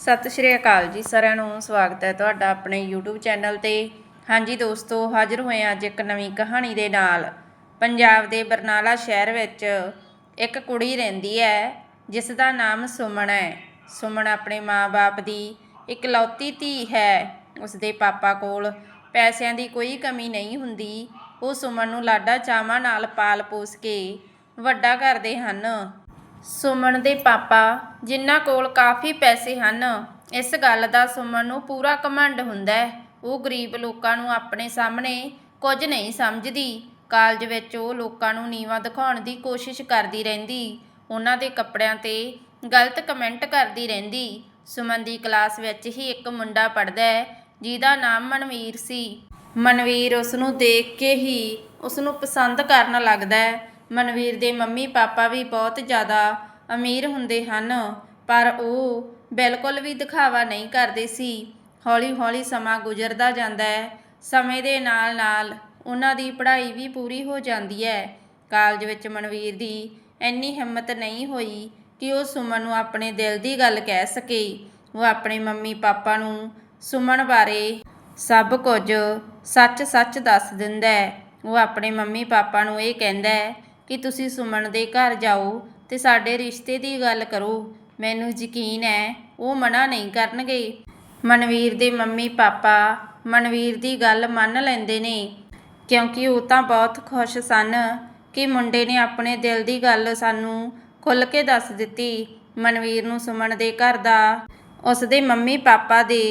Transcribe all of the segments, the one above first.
ਸਤਿ ਸ਼੍ਰੀ ਅਕਾਲ ਜੀ ਸਾਰਿਆਂ ਨੂੰ, ਸਵਾਗਤ ਹੈ ਤੁਹਾਡਾ ਆਪਣੇ YouTube ਚੈਨਲ ਤੇ। ਹਾਂਜੀ ਦੋਸਤੋ, ਹਾਜ਼ਰ ਹੋਏ ਹਾਂ ਅੱਜ ਇੱਕ ਨਵੀਂ ਕਹਾਣੀ ਦੇ ਨਾਲ। ਪੰਜਾਬ ਦੇ ਬਰਨਾਲਾ ਸ਼ਹਿਰ ਵਿੱਚ ਇੱਕ ਕੁੜੀ ਰਹਿੰਦੀ ਹੈ, ਜਿਸ ਦਾ ਨਾਮ ਸੁਮਨ ਹੈ। ਸੁਮਨ ਆਪਣੇ ਮਾਂ-ਬਾਪ ਦੀ ਇਕਲੌਤੀ ਧੀ ਹੈ। ਉਸ ਦੇ ਪਾਪਾ ਕੋਲ ਪੈਸਿਆਂ ਦੀ ਕੋਈ ਕਮੀ ਨਹੀਂ ਹੁੰਦੀ। ਉਹ ਸੁਮਨ ਨੂੰ ਲਾਡਾ ਚਾਵਾਂ ਨਾਲ ਪਾਲ ਪੋਸ ਕੇ ਵੱਡਾ ਕਰਦੇ ਹਨ। ਸੁਮਨ ਦੇ ਪਾਪਾ, ਜਿਨ੍ਹਾਂ ਕੋਲ ਕਾਫੀ ਪੈਸੇ ਹਨ, ਇਸ ਗੱਲ ਦਾ ਸੁਮਨ ਨੂੰ ਪੂਰਾ ਘਮੰਡ ਹੁੰਦਾ ਹੈ। ਉਹ ਗਰੀਬ ਲੋਕਾਂ ਨੂੰ ਆਪਣੇ ਸਾਹਮਣੇ ਕੁਝ ਨਹੀਂ ਸਮਝਦੀ। ਕਾਲਜ ਵਿੱਚ ਉਹ ਲੋਕਾਂ ਨੂੰ ਨੀਵਾਂ ਦਿਖਾਉਣ ਦੀ ਕੋਸ਼ਿਸ਼ ਕਰਦੀ ਰਹਿੰਦੀ। ਉਹਨਾਂ ਦੇ ਕੱਪੜਿਆਂ ਤੇ ਗਲਤ ਕਮੈਂਟ ਕਰਦੀ ਰਹਿੰਦੀ। ਸੁਮਨ ਦੀ ਕਲਾਸ ਵਿੱਚ ਹੀ ਇੱਕ ਮੁੰਡਾ ਪੜਦਾ ਹੈ, ਜਿਹਦਾ ਨਾਮ ਮਨਵੀਰ ਸੀ। ਮਨਵੀਰ ਉਸ ਨੂੰ ਦੇਖ ਕੇ ਹੀ ਉਸ ਨੂੰ ਪਸੰਦ ਕਰਨ ਲੱਗਦਾ ਹੈ। ਮਨਵੀਰ ਦੇ ਮੰਮੀ ਪਾਪਾ ਵੀ ਬਹੁਤ ਜ਼ਿਆਦਾ ਅਮੀਰ ਹੁੰਦੇ ਹਨ, ਪਰ ਉਹ ਬਿਲਕੁਲ ਵੀ ਦਿਖਾਵਾ ਨਹੀਂ ਕਰਦੇ ਸੀ। ਹੌਲੀ-ਹੌਲੀ ਸਮਾਂ ਗੁਜ਼ਰਦਾ ਜਾਂਦਾ ਹੈ। ਸਮੇਂ ਦੇ ਨਾਲ-ਨਾਲ ਉਹਨਾਂ ਦੀ ਪੜ੍ਹਾਈ ਵੀ ਪੂਰੀ ਹੋ ਜਾਂਦੀ ਹੈ। ਕਾਲਜ ਵਿੱਚ ਮਨਵੀਰ ਦੀ ਇੰਨੀ ਹਿੰਮਤ ਨਹੀਂ ਹੋਈ ਕਿ ਉਹ ਸੁਮਨ ਨੂੰ ਆਪਣੇ ਦਿਲ ਦੀ ਗੱਲ ਕਹਿ ਸਕੇ। ਉਹ ਆਪਣੇ ਮੰਮੀ ਪਾਪਾ ਨੂੰ ਸੁਮਨ ਬਾਰੇ ਸਭ ਕੁਝ ਸੱਚ-ਸੱਚ ਦੱਸ ਦਿੰਦਾ ਹੈ। ਉਹ ਆਪਣੇ ਮੰਮੀ ਪਾਪਾ ਨੂੰ ਇਹ ਕਹਿੰਦਾ ਹੈ ਕਿ ਤੁਸੀਂ ਸੁਮਨ ਦੇ ਘਰ ਜਾਓ ਤੇ ਸਾਡੇ ਰਿਸ਼ਤੇ ਦੀ ਗੱਲ ਕਰੋ। ਮੈਨੂੰ ਯਕੀਨ ਹੈ ਉਹ ਮਨਾ ਨਹੀਂ ਕਰਨਗੇ। ਮਨਵੀਰ ਦੇ ਮੰਮੀ ਪਾਪਾ ਮਨਵੀਰ ਦੀ ਗੱਲ ਮੰਨ ਲੈਂਦੇ ਨੇ, ਕਿਉਂਕਿ ਉਹ ਤਾਂ ਬਹੁਤ ਖੁਸ਼ ਸਨ ਕਿ ਮੁੰਡੇ ਨੇ ਆਪਣੇ ਦਿਲ ਦੀ ਗੱਲ ਸਾਨੂੰ ਖੁੱਲ੍ਹ ਕੇ ਦੱਸ ਦਿੱਤੀ ਮਨਵੀਰ ਨੂੰ ਸੁਮਨ ਦੇ ਘਰ ਦਾ। ਉਸ ਦੇ ਮੰਮੀ ਪਾਪਾ ਦੇ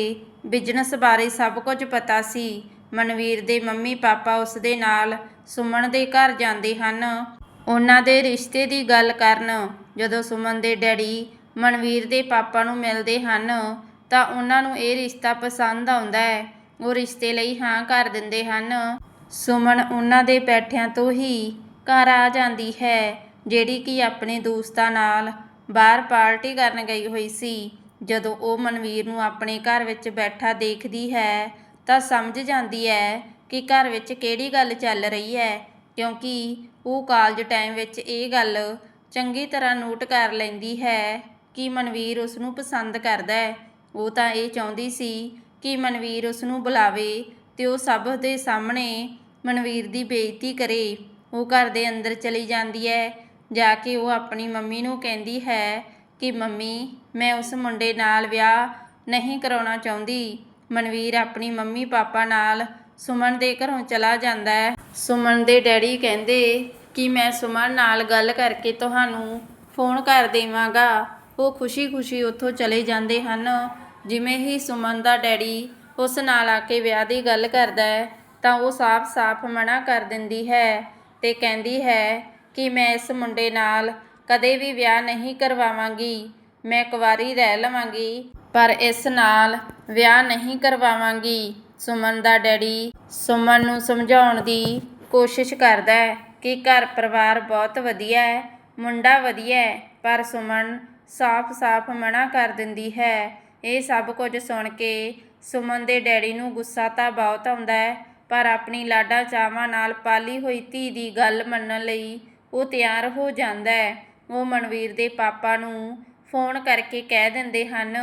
ਬਿਜ਼ਨਸ ਬਾਰੇ ਸਭ ਕੁਝ ਪਤਾ ਸੀ। ਮਨਵੀਰ ਦੇ ਮੰਮੀ ਪਾਪਾ ਉਸ ਦੇ ਨਾਲ ਸੁਮਨ ਦੇ ਘਰ ਜਾਂਦੇ ਹਨ। ਉਹਨਾਂ ਦੇ ਰਿਸ਼ਤੇ ਦੀ ਗੱਲ ਕਰਨ। ਜਦੋਂ ਸੁਮਨ ਦੇ ਡੈਡੀ ਮਨਵੀਰ ਦੇ ਪਾਪਾ ਨੂੰ ਮਿਲਦੇ ਹਨ, ਤਾਂ ਉਹਨਾਂ ਨੂੰ ਇਹ ਰਿਸ਼ਤਾ ਪਸੰਦ ਆਉਂਦਾ ਹੈ। ਉਹ ਰਿਸ਼ਤੇ ਲਈ ਹਾਂ ਕਰ ਦਿੰਦੇ ਹਨ। ਸੁਮਨ ਉਹਨਾਂ ਦੇ ਬੈਠਿਆਂ ਤੋਂ ਹੀ ਘਰ ਆ ਜਾਂਦੀ ਹੈ, ਜਿਹੜੀ ਕਿ ਆਪਣੇ ਦੋਸਤਾਂ ਨਾਲ ਬਾਹਰ ਪਾਰਟੀ ਕਰਨ ਗਈ ਹੋਈ ਸੀ। ਜਦੋਂ ਉਹ ਮਨਵੀਰ ਨੂੰ ਆਪਣੇ ਘਰ ਵਿੱਚ ਬੈਠਾ ਦੇਖਦੀ ਹੈ, ਤਾਂ ਸਮਝ ਜਾਂਦੀ ਹੈ ਕਿ ਘਰ ਵਿੱਚ ਕਿਹੜੀ ਗੱਲ ਚੱਲ ਰਹੀ ਹੈ। ਕਿਉਂਕਿ ਉਹ ਕਾਲਜ ਟਾਈਮ ਵਿੱਚ ਇਹ ਗੱਲ ਚੰਗੀ ਤਰ੍ਹਾਂ ਨੋਟ ਕਰ ਲੈਂਦੀ ਹੈ ਕਿ ਮਨਵੀਰ ਉਸ ਨੂੰ ਪਸੰਦ ਕਰਦਾ ਹੈ। ਉਹ ਤਾਂ ਇਹ ਚਾਹੁੰਦੀ ਸੀ ਕਿ ਮਨਵੀਰ ਉਸ ਨੂੰ ਬੁਲਾਵੇ ਤੇ ਉਹ ਸਭ ਦੇ ਸਾਹਮਣੇ ਮਨਵੀਰ ਦੀ ਬੇਇੱਜ਼ਤੀ ਕਰੇ। ਉਹ ਘਰ ਦੇ ਅੰਦਰ ਚਲੀ ਜਾਂਦੀ ਹੈ। ਜਾ ਕੇ ਉਹ ਆਪਣੀ ਮੰਮੀ ਨੂੰ ਕਹਿੰਦੀ ਹੈ ਕਿ, ਮੰਮੀ, ਮੈਂ ਉਸ ਮੁੰਡੇ ਨਾਲ ਵਿਆਹ ਨਹੀਂ ਕਰਾਉਣਾ ਚਾਹੁੰਦੀ। ਮਨਵੀਰ ਆਪਣੀ ਮੰਮੀ ਪਾਪਾ ਨਾਲ ਸੁਮਨ ਦੇ ਘਰੋਂ ਚਲਾ ਜਾਂਦਾ ਹੈ। ਸੁਮਨ ਦੇ ਡੈਡੀ ਕਹਿੰਦੇ, ਕਿ ਮੈਂ ਸੁਮਨ ਨਾਲ ਗੱਲ ਕਰਕੇ ਤੁਹਾਨੂੰ ਫੋਨ ਕਰ ਦੇਵਾਂਗਾ? ਉਹ ਖੁਸ਼ੀ-ਖੁਸ਼ੀ ਉੱਥੋਂ ਚਲੇ ਜਾਂਦੇ ਹਨ। ਜਿਵੇਂ ਹੀ ਸੁਮਨ ਦਾ ਡੈਡੀ ਉਸ ਨਾਲ ਆ ਕੇ ਵਿਆਹ ਦੀ ਗੱਲ ਕਰਦਾ ਹੈ, ਤਾਂ ਉਹ ਸਾਫ਼-ਸਾਫ਼ ਮਨਾ ਕਰ ਦਿੰਦੀ ਹੈ ਤੇ ਕਹਿੰਦੀ ਹੈ ਕਿ ਮੈਂ ਇਸ ਮੁੰਡੇ ਨਾਲ ਕਦੇ ਵੀ ਵਿਆਹ ਨਹੀਂ ਕਰਵਾਵਾਂਗੀ। ਮੈਂ ਕੁਵਾਰੀ ਰਹਿ ਲਵਾਂਗੀ, ਪਰ ਇਸ ਨਾਲ ਵਿਆਹ ਨਹੀਂ ਕਰਵਾਵਾਂਗੀ। ਸੁਮਨ ਦਾ ਡੈਡੀ ਸੁਮਨ ਨੂੰ ਸਮਝਾਉਣ ਦੀ ਕੋਸ਼ਿਸ਼ ਕਰਦਾ ਹੈ ਕਿ ਘਰ ਪਰਿਵਾਰ ਬਹੁਤ ਵਧੀਆ ਹੈ, ਮੁੰਡਾ ਵਧੀਆ ਹੈ, ਪਰ ਸੁਮਨ ਸਾਫ਼-ਸਾਫ਼ ਮਨਾ ਕਰ ਦਿੰਦੀ ਹੈ। ਇਹ ਸਭ ਕੁਝ ਸੁਣ ਕੇ ਸੁਮਨ ਦੇ ਡੈਡੀ ਨੂੰ ਗੁੱਸਾ ਤਾਂ ਬਹੁਤ ਆਉਂਦਾ ਹੈ, ਪਰ ਆਪਣੀ ਲਾਡਾ ਚਾਵਾਂ ਨਾਲ ਪਾਲੀ ਹੋਈ ਧੀ ਦੀ ਗੱਲ ਮੰਨਣ ਲਈ ਉਹ ਤਿਆਰ ਹੋ ਜਾਂਦਾ ਹੈ। ਉਹ ਮਨਵੀਰ ਦੇ ਪਾਪਾ ਨੂੰ ਫੋਨ ਕਰਕੇ ਕਹਿ ਦਿੰਦੇ ਹਨ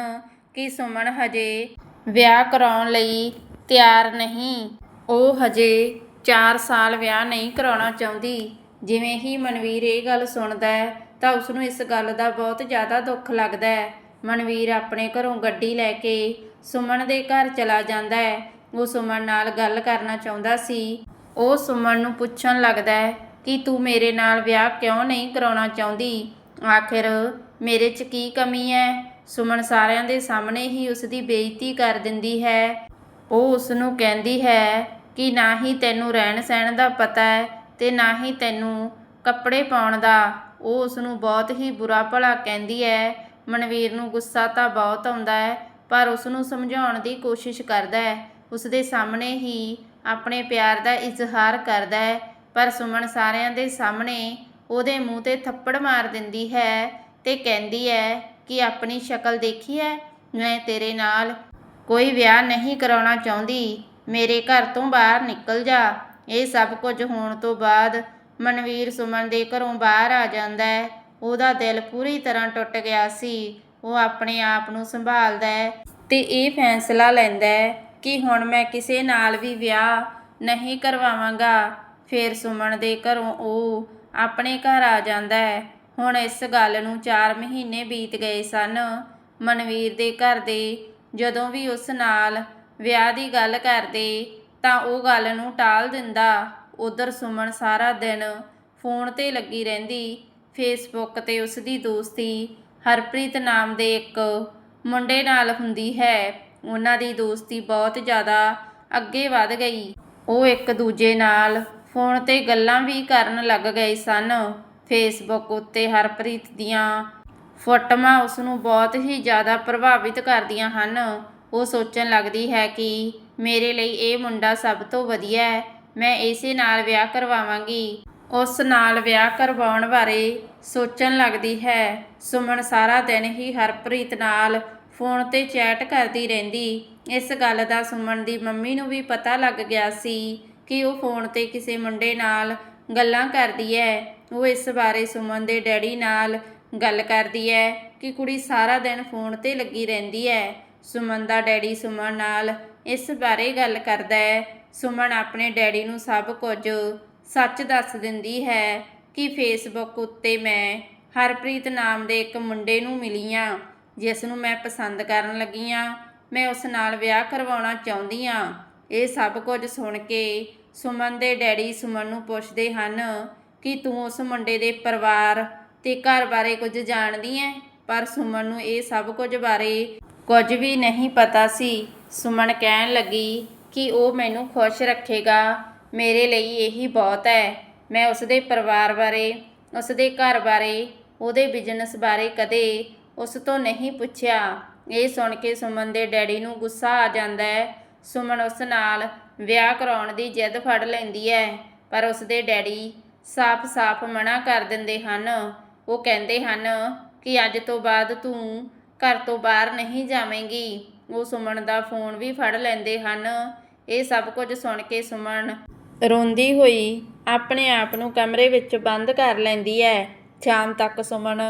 ਕਿ ਸੁਮਨ ਹਜੇ ਵਿਆਹ ਕਰਾਉਣ ਲਈ ਤਿਆਰ ਨਹੀਂ। ਉਹ ਹਜੇ 4 ਸਾਲ ਵਿਆਹ ਨਹੀਂ ਕਰਾਉਣਾ ਚਾਹੁੰਦੀ। ਜਿਵੇਂ ਹੀ ਮਨਵੀਰ ਇਹ ਗੱਲ ਸੁਣਦਾ ਹੈ, ਤਾਂ ਉਸ ਨੂੰ ਇਸ ਗੱਲ ਦਾ ਬਹੁਤ ਜ਼ਿਆਦਾ ਦੁੱਖ ਲੱਗਦਾ ਹੈ। ਮਨਵੀਰ ਆਪਣੇ ਘਰੋਂ ਗੱਡੀ ਲੈ ਕੇ ਸੁਮਨ ਦੇ ਘਰ ਚਲਾ ਜਾਂਦਾ ਹੈ। ਉਹ ਸੁਮਨ ਨਾਲ ਗੱਲ ਕਰਨਾ ਚਾਹੁੰਦਾ ਸੀ। ਉਹ ਸੁਮਨ ਨੂੰ ਪੁੱਛਣ ਲੱਗਦਾ ਹੈ ਕਿ ਤੂੰ ਮੇਰੇ ਨਾਲ ਵਿਆਹ ਕਿਉਂ ਨਹੀਂ ਕਰਾਉਣਾ ਚਾਹੁੰਦੀ? ਆਖਿਰ ਮੇਰੇ 'ਚ ਕੀ ਕਮੀ ਹੈ? ਸੁਮਨ ਸਾਰਿਆਂ ਦੇ ਸਾਹਮਣੇ ਹੀ ਉਸ ਦੀ ਬੇਇੱਜ਼ਤੀ ਕਰ ਦਿੰਦੀ ਹੈ। ਉਹ ਉਸ ਨੂੰ ਕਹਿੰਦੀ ਹੈ ਕਿ ਨਾ ਹੀ ਤੈਨੂੰ ਰਹਿਣ ਸਹਿਣ ਦਾ ਪਤਾ ਹੈ ਤੇ ਨਾ ਹੀ ਤੈਨੂੰ ਕੱਪੜੇ ਪਾਉਣ ਦਾ। ਉਹ ਉਸ ਨੂੰ ਬਹੁਤ ਹੀ ਬੁਰਾ ਭਲਾ ਕਹਿੰਦੀ ਹੈ। ਮਨਵੀਰ ਨੂੰ ਗੁੱਸਾ ਤਾਂ ਬਹੁਤ ਆਉਂਦਾ ਹੈ, ਪਰ ਉਸ ਨੂੰ ਸਮਝਾਉਣ ਦੀ ਕੋਸ਼ਿਸ਼ ਕਰਦਾ ਹੈ। ਉਸ ਦੇ ਸਾਹਮਣੇ ਹੀ ਆਪਣੇ ਪਿਆਰ ਦਾ ਇਜ਼ਹਾਰ ਕਰਦਾ ਹੈ, ਪਰ ਸੁਮਨ ਸਾਰਿਆਂ ਦੇ ਸਾਹਮਣੇ ਉਹਦੇ ਮੂੰਹ ਤੇ ਥੱਪੜ ਮਾਰ ਦਿੰਦੀ ਹੈ ਤੇ ਕਹਿੰਦੀ ਹੈ ਕਿ ਆਪਣੀ ਸ਼ਕਲ ਦੇਖੀ ਹੈ, ਮੈਂ ਤੇਰੇ ਨਾਲ ਕੋਈ ਵਿਆਹ ਨਹੀਂ ਕਰਾਉਣਾ ਚਾਹੁੰਦੀ, ਮੇਰੇ ਘਰ ਤੋਂ ਬਾਹਰ ਨਿਕਲ ਜਾ। ਇਹ ਸਭ ਕੁਝ ਹੋਣ ਤੋਂ ਬਾਅਦ ਮਨਵੀਰ ਸੁਮਨ ਦੇ ਘਰੋਂ ਬਾਹਰ ਆ ਜਾਂਦਾ ਹੈ। ਉਹਦਾ ਦਿਲ ਪੂਰੀ ਤਰ੍ਹਾਂ ਟੁੱਟ ਗਿਆ ਸੀ। ਉਹ ਆਪਣੇ ਆਪ ਨੂੰ ਸੰਭਾਲਦਾ ਹੈ ਤੇ ਇਹ ਫੈਸਲਾ ਲੈਂਦਾ ਹੈ ਕਿ ਹੁਣ ਮੈਂ ਕਿਸੇ ਨਾਲ ਵੀ ਵਿਆਹ ਨਹੀਂ ਕਰਵਾਵਾਂਗਾ। ਫਿਰ ਸੁਮਨ ਦੇ ਘਰੋਂ ਉਹ ਆਪਣੇ ਘਰ ਆ ਜਾਂਦਾ ਹੈ। ਹੁਣ ਇਸ ਗੱਲ ਨੂੰ 4 ਮਹੀਨੇ ਬੀਤ ਗਏ ਸਨ। ਮਨਵੀਰ ਦੇ ਘਰ ਦੇ ਜਦੋਂ ਵੀ ਉਸ ਨਾਲ ਵਿਆਹ ਦੀ ਗੱਲ ਕਰਦੇ, ਤਾਂ ਉਹ ਗੱਲ ਨੂੰ ਟਾਲ ਦਿੰਦਾ। ਉਧਰ ਸੁਮਨ ਸਾਰਾ ਦਿਨ ਫੋਨ ਤੇ ਲੱਗੀ ਰਹਿੰਦੀ। ਫੇਸਬੁੱਕ ਤੇ ਉਸ ਦੀ ਦੋਸਤੀ ਹਰਪ੍ਰੀਤ ਨਾਮ ਦੇ ਇੱਕ ਮੁੰਡੇ ਨਾਲ ਹੁੰਦੀ ਹੈ। ਉਹਨਾਂ ਦੀ ਦੋਸਤੀ ਬਹੁਤ ਜ਼ਿਆਦਾ ਅੱਗੇ ਵਧ ਗਈ। ਉਹ ਇੱਕ ਦੂਜੇ ਨਾਲ ਫੋਨ ਤੇ ਗੱਲਾਂ ਵੀ ਕਰਨ ਲੱਗ ਗਏ ਸਨ। ਫੇਸਬੁੱਕ ਉੱਤੇ ਹਰਪ੍ਰੀਤ ਦੀਆਂ ਫੋਟੋਆਂ ਉਸ ਨੂੰ ਬਹੁਤ ਹੀ ਜ਼ਿਆਦਾ ਪ੍ਰਭਾਵਿਤ ਕਰਦੀਆਂ ਹਨ। ਉਹ ਸੋਚਣ ਲੱਗਦੀ ਹੈ ਕਿ ਮੇਰੇ ਲਈ ਇਹ ਮੁੰਡਾ ਸਭ ਤੋਂ ਵਧੀਆ ਹੈ। ਮੈਂ ਇਸੇ ਨਾਲ ਵਿਆਹ ਕਰਵਾਵਾਂਗੀ। ਉਸ ਨਾਲ ਵਿਆਹ ਕਰਵਾਉਣ ਬਾਰੇ ਸੋਚਣ ਲੱਗਦੀ ਹੈ। ਸੁਮਨ ਸਾਰਾ ਦਿਨ ਹੀ ਹਰਪ੍ਰੀਤ ਨਾਲ ਫੋਨ ਤੇ ਚੈਟ ਕਰਦੀ ਰਹਿੰਦੀ। ਇਸ ਗੱਲ ਦਾ ਸੁਮਨ ਦੀ ਮੰਮੀ ਨੂੰ ਵੀ ਪਤਾ ਲੱਗ ਗਿਆ ਸੀ ਕਿ ਉਹ ਫੋਨ ਤੇ ਕਿਸੇ ਮੁੰਡੇ ਨਾਲ ਗੱਲਾਂ ਕਰਦੀ ਹੈ। ਉਹ ਇਸ ਬਾਰੇ ਸੁਮਨ ਦੇ ਡੈਡੀ ਨਾਲ ਗੱਲ ਕਰਦੀ ਹੈ ਕਿ ਕੁੜੀ ਸਾਰਾ ਦਿਨ ਫੋਨ ਤੇ ਲੱਗੀ ਰਹਿੰਦੀ ਹੈ ਸੁਮਨ ਦਾ ਡੈਡੀ ਸੁਮਨ ਨਾਲ ਇਸ ਬਾਰੇ ਗੱਲ ਕਰਦਾ ਹੈ ਸੁਮਨ ਆਪਣੇ ਡੈਡੀ ਨੂੰ ਸਭ ਕੁਝ ਸੱਚ ਦੱਸ ਦਿੰਦੀ ਹੈ ਕਿ ਫੇਸਬੁੱਕ ਉੱਤੇ ਮੈਂ ਹਰਪ੍ਰੀਤ ਨਾਮ ਦੇ ਇੱਕ ਮੁੰਡੇ ਨੂੰ ਮਿਲੀ ਆ, ਜਿਸ ਨੂੰ ਮੈਂ ਪਸੰਦ ਕਰਨ ਲੱਗੀ ਆ। ਮੈਂ ਉਸ ਨਾਲ ਵਿਆਹ ਕਰਵਾਉਣਾ ਚਾਹੁੰਦੀ ਆ। ਇਹ ਸਭ ਕੁਝ ਸੁਣ ਕੇ ਸੁਮਨ ਦੇ ਡੈਡੀ ਸੁਮਨ ਨੂੰ ਪੁੱਛਦੇ ਹਨ ਕਿ ਤੂੰ ਉਸ ਮੁੰਡੇ ਦੇ ਪਰਿਵਾਰ ਤੇ ਘਰ ਬਾਰੇ ਕੁਝ ਜਾਣਦੀ ਹੈ ਪਰ ਸੁਮਨ ਨੂੰ ਇਹ ਸਭ ਕੁਝ ਬਾਰੇ ਕੁਝ ਵੀ ਨਹੀਂ ਪਤਾ ਸੀ। ਸੁਮਨ ਕਹਿਣ ਲੱਗੀ ਕਿ ਉਹ ਮੈਨੂੰ ਖੁਸ਼ ਰੱਖੇਗਾ। ਮੇਰੇ ਲਈ ਇਹੀ ਬਹੁਤ ਹੈ ਮੈਂ ਉਸ ਦੇ ਪਰਿਵਾਰ ਬਾਰੇ ਉਸ ਦੇ ਘਰ ਬਾਰੇ, ਉਹਦੇ ਬਿਜ਼ਨਸ ਬਾਰੇ ਕਦੇ ਉਸ ਤੋਂ ਨਹੀਂ ਪੁੱਛਿਆ। ਇਹ ਸੁਣ ਕੇ ਸੁਮਨ ਦੇ ਡੈਡੀ ਨੂੰ ਗੁੱਸਾ ਆ ਜਾਂਦਾ ਹੈ ਸੁਮਨ ਉਸ ਨਾਲ ਵਿਆਹ ਕਰਾਉਣ ਦੀ ਜਿੱਦ ਫੜ ਲੈਂਦੀ ਹੈ ਪਰ ਉਸ ਦੇ ਡੈਡੀ ਸਾਫ਼-ਸਾਫ਼ ਮਨਾ ਕਰ ਦਿੰਦੇ ਹਨ। ਉਹ ਕਹਿੰਦੇ ਹਨ ਕਿ ਅੱਜ ਤੋਂ ਬਾਅਦ ਤੂੰ ਘਰ ਤੋਂ ਬਾਹਰ ਨਹੀਂ ਜਾਵੇਂਗੀ। ਉਹ ਸੁਮਨ ਦਾ ਫੋਨ ਵੀ ਫੜ ਲੈਂਦੇ ਹਨ। ਇਹ ਸਭ ਕੁਝ ਸੁਣ ਕੇ ਸੁਮਨ ਰੋਂਦੀ ਹੋਈ ਆਪਣੇ ਆਪ ਨੂੰ ਕਮਰੇ ਵਿੱਚ ਬੰਦ ਕਰ ਲੈਂਦੀ ਹੈ। ਸ਼ਾਮ ਤੱਕ ਸੁਮਨ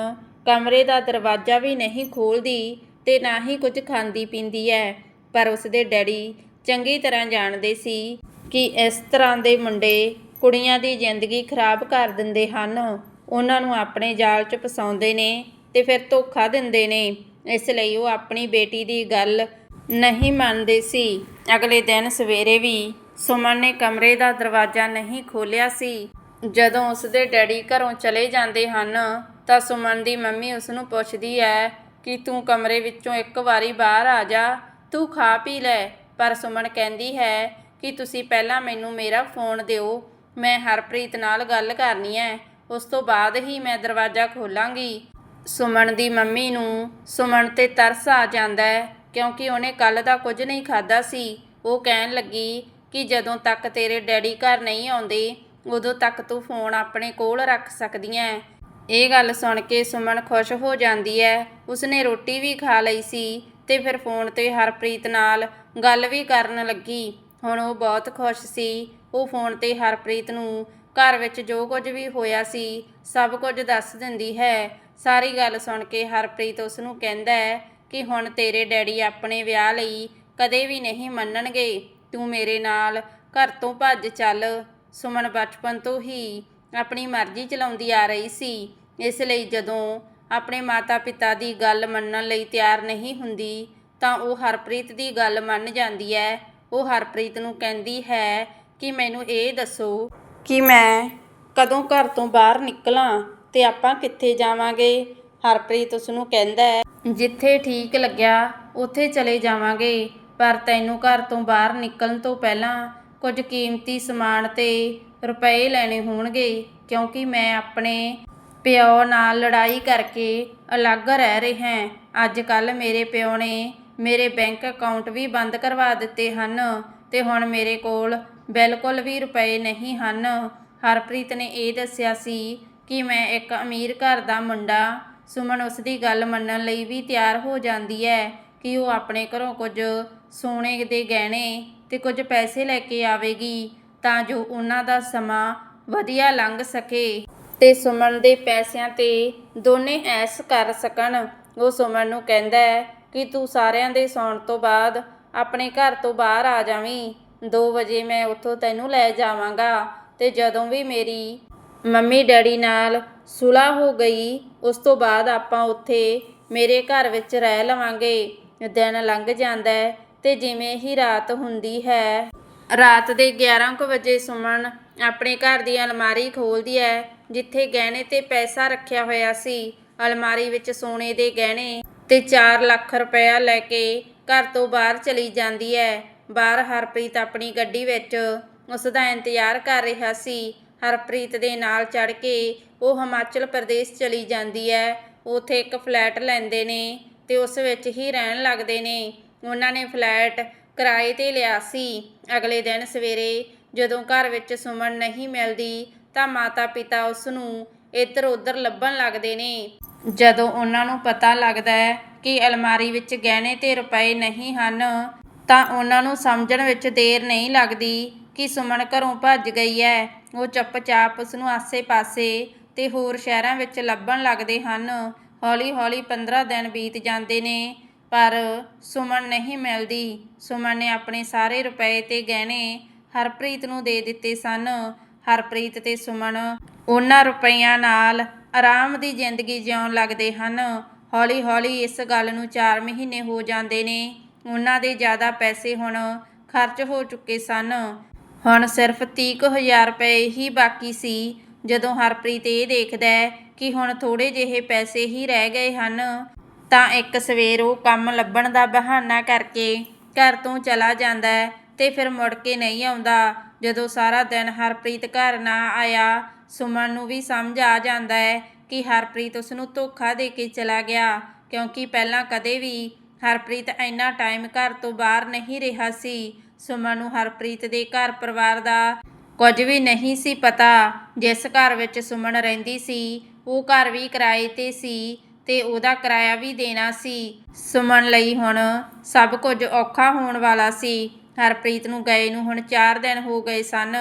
ਕਮਰੇ ਦਾ ਦਰਵਾਜ਼ਾ ਵੀ ਨਹੀਂ ਖੋਲਦੀ ਤੇ ਨਾ ਹੀ ਕੁਝ ਖਾਂਦੀ ਪੀਂਦੀ ਹੈ। ਪਰ ਉਸ ਦੇ ਡੈਡੀ ਚੰਗੀ ਤਰ੍ਹਾਂ ਜਾਣਦੇ ਸੀ ਕਿ ਇਸ ਤਰ੍ਹਾਂ ਦੇ ਮੁੰਡੇ ਕੁੜੀਆਂ ਦੀ ਜ਼ਿੰਦਗੀ ਖਰਾਬ ਕਰ ਦਿੰਦੇ ਹਨ। ਉਹਨਾਂ ਨੂੰ ਆਪਣੇ ਜਾਲ 'ਚ ਫਸਾਉਂਦੇ ਨੇ ਤੇ ਫਿਰ ਧੋਖਾ ਦਿੰਦੇ ਨੇ। ਇਸ ਲਈ ਉਹ ਆਪਣੀ ਬੇਟੀ ਦੀ ਗੱਲ ਨਹੀਂ ਮੰਨਦੇ ਸੀ। ਅਗਲੇ ਦਿਨ ਸਵੇਰੇ ਵੀ ਸੁਮਨ ਨੇ ਕਮਰੇ ਦਾ ਦਰਵਾਜ਼ਾ ਨਹੀਂ ਖੋਲ੍ਹਿਆ ਸੀ। ਜਦੋਂ ਉਸ ਦੇ ਡੈਡੀ ਘਰੋਂ ਚਲੇ ਜਾਂਦੇ ਹਨ, ਤਾਂ ਸੁਮਨ ਦੀ ਮੰਮੀ ਉਸ ਨੂੰ ਪੁੱਛਦੀ ਹੈ ਕਿ ਤੂੰ ਕਮਰੇ ਵਿੱਚੋਂ ਇੱਕ ਵਾਰੀ ਬਾਹਰ ਆ ਜਾ, ਤੂੰ ਖਾ ਪੀ ਲੈ। ਪਰ ਸੁਮਨ ਕਹਿੰਦੀ ਹੈ ਕਿ ਤੁਸੀਂ ਪਹਿਲਾਂ ਮੈਨੂੰ ਮੇਰਾ ਫੋਨ ਦਿਓ, ਮੈਂ ਹਰਪ੍ਰੀਤ ਨਾਲ ਗੱਲ ਕਰਨੀ ਹੈ। ਉਸ ਤੋਂ ਬਾਅਦ ਹੀ ਮੈਂ ਦਰਵਾਜ਼ਾ ਖੋਲਾਂਗੀ। ਸੁਮਨ ਦੀ ਮੰਮੀ ਨੂੰ ਸੁਮਨ ਤੇ ਤਰਸ ਆ ਜਾਂਦਾ ਹੈ ਕਿਉਂਕਿ ਉਹਨੇ ਕੱਲ ਦਾ ਕੁਝ ਨਹੀਂ ਖਾਦਾ ਸੀ। ਉਹ ਕਹਿਣ ਲੱਗੀ ਕਿ ਜਦੋਂ ਤੱਕ ਤੇਰੇ ਡੈਡੀ ਘਰ ਨਹੀਂ ਆਉਂਦੇ, ਉਦੋਂ ਤੱਕ ਤੂੰ ਫੋਨ ਆਪਣੇ ਕੋਲ ਰੱਖ ਸਕਦੀ ਹੈ। ਇਹ ਗੱਲ ਸੁਣ ਕੇ ਸੁਮਨ ਖੁਸ਼ ਹੋ ਜਾਂਦੀ ਹੈ। ਉਸਨੇ ਰੋਟੀ ਵੀ ਖਾ ਲਈ ਸੀ ਤੇ ਫਿਰ ਫੋਨ ਤੇ ਹਰਪ੍ਰੀਤ ਨਾਲ ਗੱਲ ਵੀ ਕਰਨ ਲੱਗੀ। ਹੁਣ ਉਹ ਬਹੁਤ ਖੁਸ਼ ਸੀ ਉਹ ਫੋਨ ਤੇ ਹਰਪ੍ਰੀਤ ਨੂੰ ਘਰ ਵਿੱਚ ਜੋ ਕੁਝ ਵੀ ਹੋਇਆ ਸੀ, ਸਭ ਕੁਝ ਦੱਸ ਦਿੰਦੀ ਹੈ। ਸਾਰੀ ਗੱਲ ਸੁਣ ਕੇ ਹਰਪ੍ਰੀਤ ਉਸ ਨੂੰ ਕਹਿੰਦਾ ਹੈ ਕਿ ਹੁਣ ਤੇਰੇ ਡੈਡੀ ਆਪਣੇ ਵਿਆਹ ਲਈ ਕਦੇ ਵੀ ਨਹੀਂ ਮੰਨਣਗੇ। ਤੂੰ ਮੇਰੇ ਨਾਲ ਘਰ ਤੋਂ ਭੱਜ ਚੱਲ। ਸੁਮਨ ਬਚਪਨ ਤੋਂ ਹੀ ਆਪਣੀ ਮਰਜ਼ੀ ਚਲਾਉਂਦੀ ਆ ਰਹੀ ਸੀ। ਇਸ ਲਈ ਜਦੋਂ ਆਪਣੇ ਮਾਤਾ-ਪਿਤਾ ਦੀ ਗੱਲ ਮੰਨਣ ਲਈ ਤਿਆਰ ਨਹੀਂ ਹੁੰਦੀ, ਤਾਂ ਉਹ ਹਰਪ੍ਰੀਤ ਦੀ ਗੱਲ ਮੰਨ ਜਾਂਦੀ ਹੈ। ਉਹ ਹਰਪ੍ਰੀਤ ਨੂੰ ਕਹਿੰਦੀ ਹੈ ਕਿ ਮੈਨੂੰ ਇਹ ਦੱਸੋ ਕਿ ਮੈਂ ਕਦੋਂ ਘਰ ਤੋਂ ਬਾਹਰ ਨਿਕਲਾਂ ਤੇ ਆਪਾਂ ਕਿੱਥੇ ਜਾਵਾਂਗੇ? ਹਰਪ੍ਰੀਤ ਉਸ ਨੂੰ ਕਹਿੰਦਾ ਹੈ ਜਿੱਥੇ ਠੀਕ ਲੱਗਿਆ ਉੱਥੇ ਚਲੇ ਜਾਵਾਂਗੇ। ਪਰ ਤੈਨੂੰ ਘਰ ਤੋਂ ਬਾਹਰ ਨਿਕਲਣ ਤੋਂ ਪਹਿਲਾਂ ਕੁਝ ਕੀਮਤੀ ਸਮਾਨ ਤੇ ਰੁਪਏ ਲੈਣੇ ਹੋਣਗੇ ਕਿਉਂਕਿ ਮੈਂ ਆਪਣੇ ਪਿਓ ਨਾਲ ਲੜਾਈ ਕਰਕੇ ਅਲੱਗ ਰਹਿ ਰਿਹਾ ਹਾਂ। ਅੱਜ ਕੱਲ ਮੇਰੇ ਪਿਓ ਨੇ ਮੇਰੇ ਬੈਂਕ ਅਕਾਊਂਟ ਵੀ ਬੰਦ ਕਰਵਾ ਦਿੱਤੇ ਹਨ ਤੇ ਹੁਣ ਮੇਰੇ ਕੋਲ ਬਿਲਕੁਲ ਵੀ ਰੁਪਏ ਨਹੀਂ ਹਨ। ਹਰਪ੍ਰੀਤ ਨੇ ਇਹ ਦੱਸਿਆ ਸੀ ਕਿ ਮੈਂ ਇੱਕ ਅਮੀਰ ਘਰ ਦਾ ਮੁੰਡਾ, ਸੁਮਨ ਉਸ ਦੀ ਗੱਲ ਮੰਨਣ ਲਈ ਵੀ ਤਿਆਰ ਹੋ ਜਾਂਦੀ ਹੈ ਕਿ ਉਹ ਆਪਣੇ ਘਰੋਂ ਕੁਝ ਸੋਨੇ ਦੇ ਗਹਿਣੇ ਤੇ ਕੁਝ ਪੈਸੇ ਲੈ ਕੇ ਆਵੇਗੀ ਤਾਂ ਜੋ ਉਹਨਾਂ ਦਾ ਸਮਾਂ ਵਧੀਆ ਲੰਘ ਸਕੇ ਤੇ ਸੁਮਨ ਦੇ ਪੈਸਿਆਂ ਤੇ ਦੋਨੇ ਐਸ ਕਰ ਸਕਣ। ਉਹ ਸੁਮਨ ਨੂੰ ਕਹਿੰਦਾ ਹੈ ਕਿ ਤੂੰ ਸਾਰਿਆਂ ਦੇ ਸੌਣ ਤੋਂ ਬਾਅਦ ਆਪਣੇ ਘਰ ਤੋਂ ਬਾਹਰ ਆ ਜਾਵੀਂ। 2 ਵਜੇ ਮੈਂ ਉੱਥੋਂ ਤੈਨੂੰ ਲੈ ਜਾਵਾਂਗਾ ਤੇ ਜਦੋਂ ਵੀ ਮੇਰੀ ਮੰਮੀ ਡੈਡੀ ਨਾਲ ਸੁਲਾਹ ਹੋ ਗਈ, ਉਸ ਤੋਂ ਬਾਅਦ ਆਪਾਂ ਉੱਥੇ ਮੇਰੇ ਘਰ ਵਿੱਚ ਰਹਿ ਲਵਾਂਗੇ। ਦਿਨ ਲੰਘ ਜਾਂਦਾ ਹੈ ਤੇ ਜਿਵੇਂ ਹੀ ਰਾਤ ਹੁੰਦੀ ਹੈ, ਰਾਤ ਦੇ 11 ਕੁ ਵਜੇ ਸੁਮਨ ਆਪਣੇ ਘਰ ਦੀ ਅਲਮਾਰੀ ਖੋਲਦੀ ਹੈ, ਜਿੱਥੇ ਗਹਿਣੇ ਤੇ ਪੈਸਾ ਰੱਖਿਆ ਹੋਇਆ ਸੀ। ਅਲਮਾਰੀ ਵਿੱਚ ਸੋਨੇ ਦੇ ਗਹਿਣੇ ਤੇ 4 ਲੱਖ ਰੁਪਇਆ ਲੈ ਕੇ ਘਰ ਤੋਂ ਬਾਹਰ ਚਲੀ ਜਾਂਦੀ ਹੈ। ਬਾਹਰ ਹਰਪ੍ਰੀਤ ਆਪਣੀ ਗੱਡੀ ਵਿੱਚ ਉਸ ਦਾ ਇੰਤਜ਼ਾਰ ਕਰ ਰਿਹਾ ਸੀ। ਹਰਪ੍ਰੀਤ ਦੇ ਨਾਲ ਚੜ ਕੇ ਉਹ ਹਿਮਾਚਲ ਪ੍ਰਦੇਸ਼ ਚਲੀ ਜਾਂਦੀ ਹੈ। ਉਥੇ ਇੱਕ ਫਲੈਟ ਲੈਂਦੇ ਨੇ ਤੇ ਉਸ ਵਿੱਚ ਹੀ ਰਹਿਣ ਲੱਗਦੇ ਨੇ। ਉਹਨਾਂ ਨੇ ਫਲੈਟ ਕਿਰਾਏ ਤੇ ਲਿਆ ਸੀ। ਅਗਲੇ ਦਿਨ ਸਵੇਰੇ ਜਦੋਂ ਘਰ ਵਿੱਚ ਸੁਮਨ ਨਹੀਂ ਮਿਲਦੀ ਤਾਂ ਮਾਤਾ ਪਿਤਾ ਉਸ ਨੂੰ ਇੱਧਰ ਉੱਧਰ ਲੱਭਣ ਲੱਗਦੇ ਨੇ। ਜਦੋਂ ਉਹਨਾਂ ਨੂੰ ਪਤਾ ਲੱਗਦਾ ਹੈ ਕਿ ਅਲਮਾਰੀ ਵਿੱਚ ਗਹਿਣੇ ਤੇ ਰੁਪਏ ਨਹੀਂ ਹਨ ਤਾਂ ਉਹਨਾਂ ਨੂੰ ਸਮਝਣ ਵਿੱਚ ਦੇਰ ਨਹੀਂ ਲੱਗਦੀ ਕਿ ਸੁਮਨ ਘਰੋਂ ਭੱਜ ਗਈ ਹੈ ਉਹ ਚੁੱਪਚਾਪ ਉਸ ਨੂੰ ਆਸੇ-ਪਾਸੇ ਤੇ ਹੋਰ ਸ਼ਹਿਰਾਂ ਵਿੱਚ ਲੱਭਣ ਲੱਗਦੇ ਹਨ। ਹੌਲੀ-ਹੌਲੀ 15 ਦਿਨ ਬੀਤ ਜਾਂਦੇ ਨੇ, ਪਰ ਸੁਮਨ ਨਹੀਂ ਮਿਲਦੀ। ਸੁਮਨ ਨੇ ਆਪਣੇ ਸਾਰੇ ਰੁਪਏ ਤੇ ਗਹਿਣੇ ਹਰਪ੍ਰੀਤ ਨੂੰ ਦੇ ਦਿੱਤੇ ਸਨ। ਹਰਪ੍ਰੀਤ ਤੇ ਸੁਮਨ ਉਹਨਾਂ ਰੁਪਈਆਂ ਨਾਲ ਆਰਾਮ ਦੀ ਜ਼ਿੰਦਗੀ ਜਿਉਣ ਲੱਗਦੇ ਹਨ। ਹੌਲੀ-ਹੌਲੀ ਇਸ ਗੱਲ ਨੂੰ 4 ਮਹੀਨੇ ਹੋ ਜਾਂਦੇ ਨੇ। ਉਹਨਾਂ ਦੇ ਜ਼ਿਆਦਾ ਪੈਸੇ ਹੁਣ ਖਰਚ ਹੋ ਚੁੱਕੇ ਸਨ। ਹੁਣ ਸਿਰਫ 30000 ਰੁਪਏ ਹੀ ਬਾਕੀ ਸੀ। ਜਦੋਂ ਹਰਪ੍ਰੀਤ ਇਹ ਦੇਖਦਾ ਕਿ ਹੁਣ ਥੋੜੇ ਜਿਹੇ ਪੈਸੇ ਹੀ ਰਹਿ ਗਏ ਹਨ, ਤਾਂ ਇੱਕ ਸਵੇਰ ਉਹ ਕੰਮ ਲੱਭਣ ਦਾ ਬਹਾਨਾ ਕਰਕੇ ਘਰ ਤੋਂ ਚਲਾ ਜਾਂਦਾ ਹੈ ਤੇ ਫਿਰ ਮੁੜ ਕੇ ਨਹੀਂ ਆਉਂਦਾ। ਜਦੋਂ ਸਾਰਾ ਦਿਨ ਹਰਪ੍ਰੀਤ ਘਰ ਨਾ ਆਇਆ, ਸੁਮਨ ਨੂੰ ਵੀ ਸਮਝ ਆ ਜਾਂਦਾ ਹੈ ਕਿ ਹਰਪ੍ਰੀਤ ਉਸ ਨੂੰ ਧੋਖਾ ਦੇ ਕੇ ਚਲਾ ਗਿਆ, ਕਿਉਂਕਿ ਪਹਿਲਾਂ ਕਦੇ ਵੀ ਹਰਪ੍ਰੀਤ ਇੰਨਾ ਟਾਈਮ ਘਰ ਤੋਂ ਬਾਹਰ ਨਹੀਂ ਰਿਹਾ ਸੀ। ਸੁਮਨ ਨੂੰ ਹਰਪ੍ਰੀਤ ਦੇ ਘਰ ਪਰਿਵਾਰ ਦਾ ਕੁਝ ਵੀ ਨਹੀਂ ਸੀ ਪਤਾ। ਜਿਸ ਘਰ ਵਿੱਚ ਸੁਮਨ ਰਹਿੰਦੀ ਸੀ, ਉਹ ਘਰ ਵੀ ਕਿਰਾਏ ਤੇ ਸੀ ਤੇ ਉਹਦਾ ਕਿਰਾਇਆ ਵੀ ਦੇਣਾ ਸੀ। ਸੁਮਨ ਲਈ ਹੁਣ ਸਭ ਕੁਝ ਔਖਾ ਹੋਣ ਵਾਲਾ ਸੀ। ਹਰਪ੍ਰੀਤ ਨੂੰ ਗਏ ਨੂੰ ਹੁਣ 4 ਦਿਨ ਹੋ ਗਏ ਸਨ,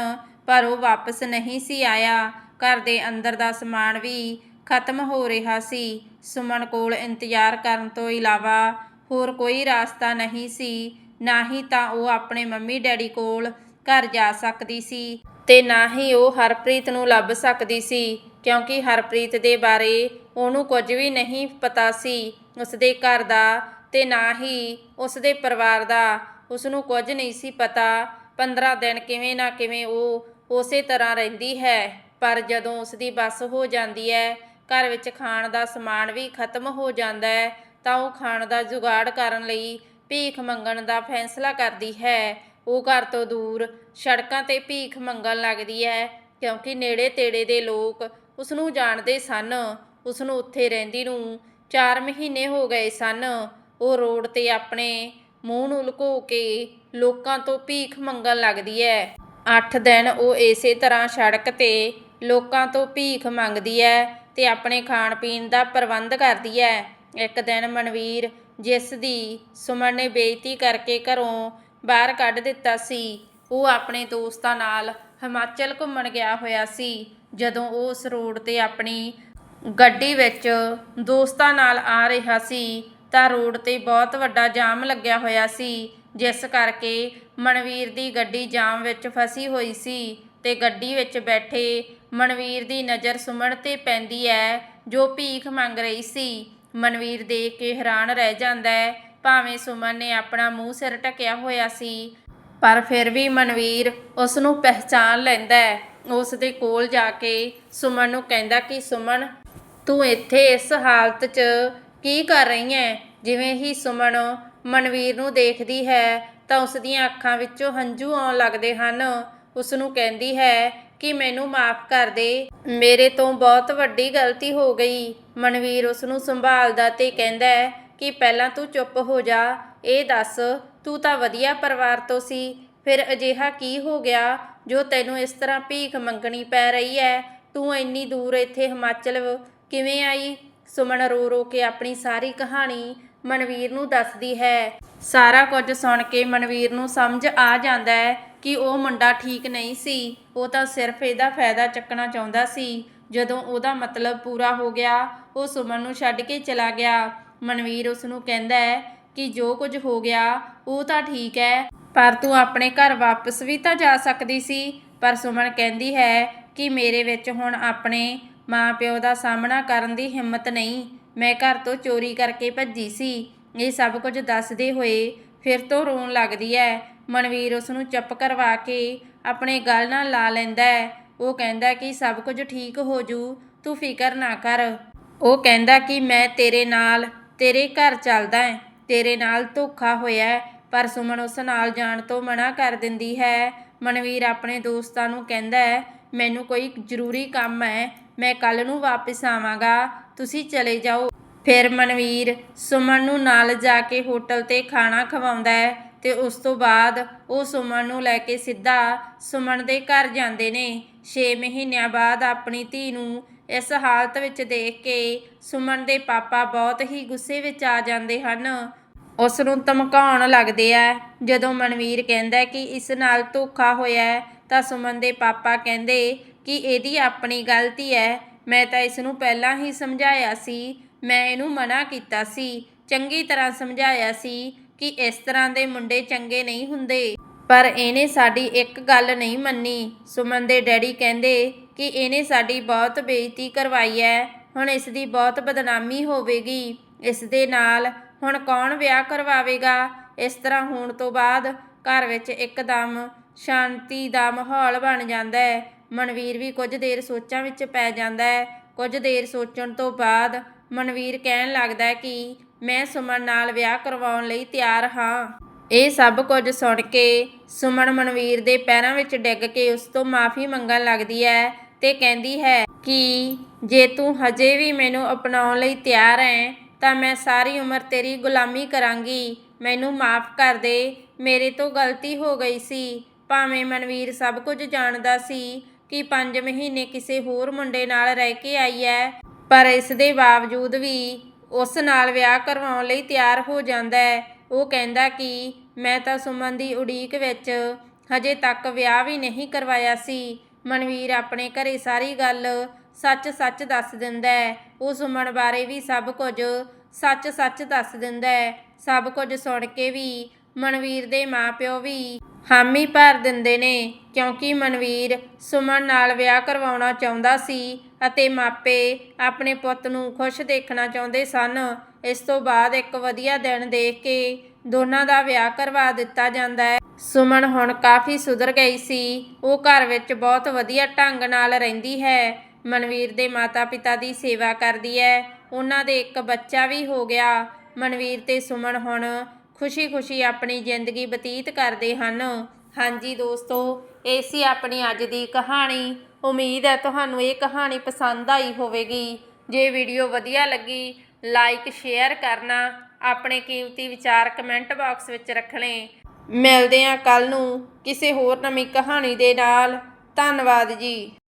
ਪਰ ਉਹ ਵਾਪਸ ਨਹੀਂ ਸੀ ਆਇਆ। ਘਰ ਦੇ ਅੰਦਰ ਦਾ ਸਮਾਨ ਵੀ ਖਤਮ ਹੋ ਰਿਹਾ ਸੀ। ਸੁਮਨ ਕੋਲ ਇੰਤਜ਼ਾਰ ਕਰਨ ਤੋਂ ਇਲਾਵਾ ਹੋਰ ਕੋਈ ਰਾਸਤਾ ਨਹੀਂ ਸੀ। ਨਾ ਹੀ ਤਾਂ ਉਹ ਆਪਣੇ ਮੰਮੀ ਡੈਡੀ ਕੋਲ ਘਰ ਜਾ ਸਕਦੀ ਸੀ ਤੇ ਨਾ ਹੀ ਉਹ ਹਰਪ੍ਰੀਤ ਨੂੰ ਲੱਭ ਸਕਦੀ ਸੀ, ਕਿਉਂਕਿ ਹਰਪ੍ਰੀਤ ਦੇ ਬਾਰੇ ਉਹਨੂੰ ਕੁਝ ਵੀ ਨਹੀਂ ਪਤਾ ਸੀ ਉਸਦੇ ਘਰ ਦਾ ਤੇ ਨਾ ਹੀ ਉਸਦੇ ਪਰਿਵਾਰ ਦਾ। ਉਸ ਨੂੰ ਕੁਝ ਨਹੀਂ ਸੀ ਪਤਾ 15 ਦਿਨ ਕਿਵੇਂ ਨਾ ਕਿਵੇਂ ਉਹ ਉਸੇ ਤਰ੍ਹਾਂ ਰਹਿੰਦੀ ਹੈ, ਪਰ ਜਦੋਂ ਉਸ ਦੀ ਬੱਸ ਹੋ ਜਾਂਦੀ ਹੈ, ਘਰ ਵਿੱਚ ਖਾਣ ਦਾ ਸਮਾਨ ਵੀ ਖਤਮ ਹੋ ਜਾਂਦਾ ਹੈ ਤਾਂ ਉਹ ਖਾਣ ਦਾ ਜੁਗਾੜ ਕਰਨ ਲਈ ਭੀਖ ਮੰਗਣ ਦਾ ਫੈਸਲਾ ਕਰਦੀ ਹੈ। ਉਹ ਘਰ ਤੋਂ ਦੂਰ ਸੜਕਾਂ ਤੇ ਭੀਖ ਮੰਗਣ ਲੱਗਦੀ ਹੈ ਕਿਉਂਕਿ ਨੇੜੇ ਤੇੜੇ ਦੇ ਲੋਕ ਉਸ ਨੂੰ ਜਾਣਦੇ ਸਨ। ਉਸ ਨੂੰ ਉੱਥੇ ਰਹਿੰਦੀ ਨੂੰ 4 ਮਹੀਨੇ ਹੋ ਗਏ ਸਨ। ਉਹ ਰੋਡ ਤੇ ਆਪਣੇ ਮੂੰਹ ਨੂੰ ਲੁਕੋ ਕੇ ਲੋਕਾਂ ਤੋਂ ਭੀਖ ਮੰਗਣ ਲੱਗਦੀ ਹੈ। 8 ਦਿਨ ਉਹ ਇਸੇ ਤਰ੍ਹਾਂ ਸੜਕ ਤੇ ਲੋਕਾਂ ਤੋਂ ਭੀਖ ਮੰਗਦੀ ਹੈ ਤੇ ਆਪਣੇ ਖਾਣ ਪੀਣ ਦਾ ਪ੍ਰਬੰਧ ਕਰਦੀ ਹੈ। ਇੱਕ ਦਿਨ ਮਨਵੀਰ ਜਿਸ ਦੀ ਸੁਮਨ ਨੇ ਬੇਇੱਜ਼ਤੀ ਕਰਕੇ ਘਰੋਂ ਬਾਹਰ ਕੱਢ ਦਿੱਤਾ ਸੀ, ਉਹ ਆਪਣੇ ਦੋਸਤਾਂ ਨਾਲ ਹਿਮਾਚਲ ਘੁੰਮਣ ਗਿਆ ਹੋਇਆ ਸੀ। ਜਦੋਂ ਉਹ ਉਸ ਰੋਡ ਤੇ ਆਪਣੀ ਗੱਡੀ ਵਿੱਚ ਦੋਸਤਾਂ ਨਾਲ ਆ ਰਿਹਾ ਸੀ, ਤਾਂ ਰੋਡ ਤੇ ਬਹੁਤ ਵੱਡਾ ਜਾਮ ਲੱਗਿਆ ਹੋਇਆ ਸੀ, ਜਿਸ ਕਰਕੇ ਮਨਵੀਰ ਦੀ ਗੱਡੀ ਜਾਮ ਵਿੱਚ ਫਸੀ ਹੋਈ ਸੀ ਤੇ ਗੱਡੀ ਵਿੱਚ ਬੈਠੇ ਮਨਵੀਰ ਦੀ ਨਜ਼ਰ ਸੁਮਨ ਤੇ ਪੈਂਦੀ ਹੈ, ਜੋ ਭੀਖ ਮੰਗ ਰਹੀ ਸੀ। ਮਨਵੀਰ ਦੇਖ ਕੇ ਹੈਰਾਨ ਰਹਿ ਜਾਂਦਾ ਹੈ, ਭਾਵੇਂ ਸੁਮਨ ਨੇ ਆਪਣਾ ਮੂੰਹ ਸਿਰ ਢਕਿਆ ਹੋਇਆ ਸੀ। ਪਰ ਫਿਰ ਵੀ ਮਨਵੀਰ ਉਸ ਨੂੰ ਪਹਿਚਾਨ ਲੈਂਦਾ ਹੈ। ਉਸ ਦੇ ਕੋਲ ਜਾ ਕੇ ਸੁਮਨ ਨੂੰ ਕਹਿੰਦਾ ਕਿ, ਸੁਮਨ, ਤੂੰ ਇੱਥੇ ਇਸ ਹਾਲਤ 'ਚ ਕੀ ਕਰ ਰਹੀ ਹੈ? ਜਿਵੇਂ ਹੀ ਸੁਮਨ ਮਨਵੀਰ ਨੂੰ ਦੇਖਦੀ ਹੈ, ਤਾਂ ਉਸ ਦੀਆਂ ਅੱਖਾਂ ਵਿੱਚੋਂ ਹੰਝੂ ਆਉਣ ਲੱਗਦੇ ਹਨ। ਉਸ ਨੂੰ ਕਹਿੰਦੀ ਹੈ ਕਿ, ਮੈਨੂੰ ਮਾਫ ਕਰ ਦੇ। ਮੇਰੇ ਤੋਂ ਬਹੁਤ ਵੱਡੀ ਗਲਤੀ ਹੋ ਗਈ। ਮਨਵੀਰ ਉਸ ਨੂੰ ਸੰਭਾਲਦਾ ਤੇ ਕਹਿੰਦਾ ਹੈ ਕਿ ਪਹਿਲਾਂ ਤੂੰ ਚੁੱਪ ਹੋ ਜਾ, ਇਹ ਦੱਸ, ਤੂੰ ਤਾਂ ਵਧੀਆ ਪਰਿਵਾਰ ਤੋਂ ਸੀ, ਫਿਰ ਅਜਿਹਾ ਕੀ ਹੋ ਗਿਆ ਜੋ ਤੈਨੂੰ ਇਸ ਤਰ੍ਹਾਂ ਭੀਖ ਮੰਗਣੀ ਪੈ ਰਹੀ ਹੈ? ਤੂੰ ਇੰਨੀ ਦੂਰ ਇੱਥੇ ਹਿਮਾਚਲ ਕਿਵੇਂ ਆਈ? ਸੁਮਨ ਰੋ ਰੋ ਕੇ ਆਪਣੀ ਸਾਰੀ ਕਹਾਣੀ ਮਨਵੀਰ ਨੂੰ ਦੱਸਦੀ ਹੈ। ਸਾਰਾ ਕੁਝ ਸੁਣ ਕੇ ਮਨਵੀਰ ਨੂੰ ਸਮਝ ਆ ਜਾਂਦਾ ਹੈ ਕਿ ਉਹ ਮੁੰਡਾ ਠੀਕ ਨਹੀਂ ਸੀ। ਉਹ ਤਾਂ ਸਿਰਫ ਇਹਦਾ ਫਾਇਦਾ ਚੱਕਣਾ ਚਾਹੁੰਦਾ ਸੀ। ਜਦੋਂ ਉਹਦਾ ਮਤਲਬ ਪੂਰਾ ਹੋ ਗਿਆ ਉਹ ਸੁਮਨ ਨੂੰ ਛੱਡ ਕੇ ਚਲਾ ਗਿਆ। ਮਨਵੀਰ ਉਸ ਨੂੰ ਕਹਿੰਦਾ ਹੈ ਕਿ ਜੋ ਕੁਝ ਹੋ ਗਿਆ, ਉਹ ਤਾਂ ਠੀਕ ਹੈ, ਪਰ ਤੂੰ ਆਪਣੇ ਘਰ ਵਾਪਸ ਵੀ ਤਾਂ ਜਾ ਸਕਦੀ ਸੀ। ਪਰ ਸੁਮਨ ਕਹਿੰਦੀ ਹੈ ਕਿ ਮੇਰੇ ਵਿੱਚ ਹੁਣ ਆਪਣੇ ਮਾਪਿਓ ਦਾ ਸਾਹਮਣਾ ਕਰਨ ਦੀ ਹਿੰਮਤ ਨਹੀਂ। ਮੈਂ ਘਰ ਤੋਂ ਚੋਰੀ ਕਰਕੇ ਭੱਜੀ ਸੀ। ਇਹ ਸਭ ਕੁਝ ਦੱਸਦੇ ਹੋਏ ਫਿਰ ਤੋਂ ਰੋਣ ਲੱਗਦੀ ਹੈ। ਮਨਵੀਰ ਉਸ ਨੂੰ ਚੁੱਪ ਕਰਵਾ ਕੇ ਆਪਣੇ ਗਲ ਨਾਲ ਲਾ ਲੈਂਦਾ ਹੈ। ਉਹ ਕਹਿੰਦਾ ਕਿ ਸਭ ਕੁਝ ਠੀਕ ਹੋ ਜੂ, ਤੂੰ ਫਿਕਰ ਨਾ ਕਰ। ਉਹ ਕਹਿੰਦਾ ਕਿ ਮੈਂ ਤੇਰੇ ਨਾਲ, ਤੇਰੇ ਘਰ ਚੱਲਦਾ ਹਾਂ ਤੇਰੇ ਨਾਲ ਧੋਖਾ ਹੋਇਆ ਹੈ। ਪਰ ਸੁਮਨ ਉਸ ਨਾਲ ਜਾਣ ਤੋਂ ਮਨਾ ਕਰ ਦਿੰਦੀ ਹੈ। ਮਨਵੀਰ ਆਪਣੇ ਦੋਸਤਾਂ ਨੂੰ ਕਹਿੰਦਾ ਹੈ ਮੈਨੂੰ ਕੋਈ ਜ਼ਰੂਰੀ ਕੰਮ ਹੈ ਮੈਂ ਕੱਲ ਨੂੰ ਵਾਪਸ ਆਵਾਂਗਾ। ਤੁਸੀਂ ਚਲੇ ਜਾਓ। ਫਿਰ ਮਨਵੀਰ ਸੁਮਨ ਨੂੰ ਨਾਲ ਜਾ ਕੇ ਹੋਟਲ ਤੇ ਖਾਣਾ ਖਵਾਉਂਦਾ ਹੈ ਤੇ ਉਸ ਤੋਂ ਬਾਅਦ ਉਹ ਸੁਮਨ ਨੂੰ ਲੈ ਕੇ ਸਿੱਧਾ ਸੁਮਨ ਦੇ ਘਰ ਜਾਂਦੇ ਨੇ। 6 ਮਹੀਨਿਆਂ ਬਾਅਦ ਆਪਣੀ ਧੀ ਨੂੰ ਇਸ ਹਾਲਤ ਵਿੱਚ ਦੇਖ ਕੇ ਸੁਮਨ ਦੇ ਪਾਪਾ ਬਹੁਤ ਹੀ ਗੁੱਸੇ ਵਿੱਚ ਆ ਜਾਂਦੇ ਹਨ। ਉਸ ਨੂੰ ਧਮਕਾਉਣ ਲੱਗਦੇ ਆ। ਜਦੋਂ ਮਨਵੀਰ ਕਹਿੰਦਾ ਕਿ ਇਸ ਨਾਲ ਧੋਖਾ ਹੋਇਆ ਤਾਂ ਸੁਮਨ ਦੇ ਪਾਪਾ ਕਹਿੰਦੇ ਕਿ ਇਹਦੀ ਆਪਣੀ ਗਲਤੀ ਹੈ। ਮੈਂ ਤਾਂ ਇਸ ਨੂੰ ਪਹਿਲਾਂ ਹੀ ਸਮਝਾਇਆ ਸੀ। ਮੈਂ ਇਹਨੂੰ ਮਨਾ ਕੀਤਾ ਸੀ। ਚੰਗੀ ਤਰ੍ਹਾਂ ਸਮਝਾਇਆ ਸੀ ਕਿ ਇਸ ਤਰ੍ਹਾਂ ਦੇ ਮੁੰਡੇ ਚੰਗੇ ਨਹੀਂ ਹੁੰਦੇ। ਪਰ ਇਹਨੇ ਸਾਡੀ ਇੱਕ ਗੱਲ ਨਹੀਂ ਮੰਨੀ। ਸੁਮਨ ਦੇ ਡੈਡੀ ਕਹਿੰਦੇ ਕਿ ਇਹਨੇ ਸਾਡੀ ਬਹੁਤ ਬੇਇੱਜ਼ਤੀ ਕਰਵਾਈ ਹੈ ਹੁਣ ਇਸ ਦੀ ਬਹੁਤ ਬਦਨਾਮੀ ਹੋਵੇਗੀ। ਇਸ ਦੇ ਨਾਲ ਹੁਣ ਕੌਣ ਵਿਆਹ ਕਰਵਾਵੇਗਾ? ਇਸ ਤਰ੍ਹਾਂ ਹੋਣ ਤੋਂ ਬਾਅਦ ਘਰ ਵਿੱਚ ਇੱਕਦਮ ਸ਼ਾਂਤੀ ਦਾ ਮਾਹੌਲ ਬਣ ਜਾਂਦਾ ਹੈ ਮਨਵੀਰ ਵੀ ਕੁਝ ਦੇਰ ਸੋਚਾਂ ਵਿੱਚ ਪੈ ਜਾਂਦਾ ਹੈ ਕੁਝ ਦੇਰ ਸੋਚਣ ਤੋਂ ਬਾਅਦ ਮਨਵੀਰ ਕਹਿਣ ਲੱਗਦਾ ਕਿ ਮੈਂ ਸੁਮਨ ਨਾਲ ਵਿਆਹ ਕਰਵਾਉਣ ਲਈ ਤਿਆਰ ਹਾਂ। ਇਹ ਸਭ ਕੁਝ ਸੁਣ ਕੇ ਸੁਮਨ ਮਨਵੀਰ ਦੇ ਪੈਰਾਂ ਵਿੱਚ ਡਿੱਗ ਕੇ ਉਸ ਤੋਂ ਮਾਫੀ ਮੰਗਣ ਲੱਗਦੀ ਹੈ ਤੇ ਕਹਿੰਦੀ ਹੈ ਕਿ ਜੇ ਤੂੰ ਹਜੇ ਵੀ ਮੈਨੂੰ ਅਪਣਾਉਣ ਲਈ ਤਿਆਰ ਹੈ, ਤਾਂ ਮੈਂ ਸਾਰੀ ਉਮਰ ਤੇਰੀ ਗੁਲਾਮੀ ਕਰਾਂਗੀ। ਮੈਨੂੰ ਮਾਫ ਕਰ ਦੇ, ਮੇਰੇ ਤੋਂ ਗਲਤੀ ਹੋ ਗਈ ਸੀ। ਭਾਵੇਂ ਮਨਵੀਰ ਸਭ ਕੁਝ ਜਾਣਦਾ ਸੀ ਕਿ 5 ਮਹੀਨੇ ਕਿਸੇ ਹੋਰ ਮੁੰਡੇ ਨਾਲ ਰਹਿ ਕੇ ਆਈ ਹੈ, ਪਰ ਇਸ ਦੇ ਬਾਵਜੂਦ ਵੀ ਉਸ ਨਾਲ ਵਿਆਹ ਕਰਵਾਉਣ ਲਈ ਤਿਆਰ ਹੋ ਜਾਂਦਾ ਹੈ। ਉਹ ਕਹਿੰਦਾ ਕਿ ਮੈਂ ਤਾਂ ਸੁਮਨ ਦੀ ਉਡੀਕ ਵਿੱਚ ਹਜੇ ਤੱਕ ਵਿਆਹ ਵੀ ਨਹੀਂ ਕਰਵਾਇਆ ਸੀ। ਮਨਵੀਰ ਆਪਣੇ ਘਰੇ ਸਾਰੀ ਗੱਲ ਸੱਚ-ਸੱਚ ਦੱਸ ਦਿੰਦਾ ਹੈ। ਉਹ ਸੁਮਨ ਬਾਰੇ ਵੀ ਸਭ ਕੁਝ ਸੱਚ-ਸੱਚ ਦੱਸ ਦਿੰਦਾ ਹੈ। ਸਭ ਕੁਝ ਸੁਣ ਕੇ ਵੀ ਮਨਵੀਰ ਦੇ ਮਾਪਿਓ ਵੀ ਹਾਮੀ ਭਰ ਦਿੰਦੇ ਨੇ, ਕਿਉਂਕਿ ਮਨਵੀਰ ਸੁਮਨ ਨਾਲ ਵਿਆਹ ਕਰਵਾਉਣਾ ਚਾਹੁੰਦਾ ਸੀ। ਅਤੇ ਮਾਪੇ ਆਪਣੇ ਪੁੱਤ ਨੂੰ ਖੁਸ਼ ਦੇਖਣਾ ਚਾਹੁੰਦੇ ਸਨ। ਇਸ ਤੋਂ ਬਾਅਦ ਇੱਕ ਵਧੀਆ ਦਿਨ ਦੇਖ ਕੇ ਦੋਨਾਂ ਦਾ ਵਿਆਹ ਕਰਵਾ ਦਿੱਤਾ ਜਾਂਦਾ ਹੈ। ਸੁਮਨ ਹੁਣ ਕਾਫੀ ਸੁਧਰ ਗਈ ਸੀ। ਉਹ ਘਰ ਵਿੱਚ ਬਹੁਤ ਵਧੀਆ ਢੰਗ ਨਾਲ ਰਹਿੰਦੀ ਹੈ। ਮਨਵੀਰ ਦੇ ਮਾਤਾ-ਪਿਤਾ ਦੀ ਸੇਵਾ ਕਰਦੀ ਹੈ। ਉਹਨਾਂ ਦੇ ਇੱਕ ਬੱਚਾ ਵੀ ਹੋ ਗਿਆ। ਮਨਵੀਰ ਤੇ ਸੁਮਨ ਹੁਣ ਖੁਸ਼ੀ-ਖੁਸ਼ੀ ਆਪਣੀ ਜ਼ਿੰਦਗੀ ਬਤੀਤ ਕਰਦੇ ਹਨ। ਹਾਂਜੀ ਦੋਸਤੋ, ਇਹ ਸੀ ਆਪਣੀ ਅੱਜ ਦੀ ਕਹਾਣੀ। ਉਮੀਦ ਹੈ ਤੁਹਾਨੂੰ ਇਹ ਕਹਾਣੀ ਪਸੰਦ ਆਈ ਹੋਵੇਗੀ। ਜੇ ਵੀਡੀਓ ਵਧੀਆ ਲੱਗੀ ਲਾਈਕ ਸ਼ੇਅਰ ਕਰਨਾ, ਆਪਣੇ ਕੀਮਤੀ ਵਿਚਾਰ ਕਮੈਂਟ ਬਾਕਸ ਵਿੱਚ ਰੱਖਣੇ ਮਿਲਦੇ ਹਾਂ ਕੱਲ ਨੂੰ ਕਿਸੇ ਹੋਰ ਨਵੀਂ ਕਹਾਣੀ ਦੇ ਨਾਲ। ਧੰਨਵਾਦ ਜੀ।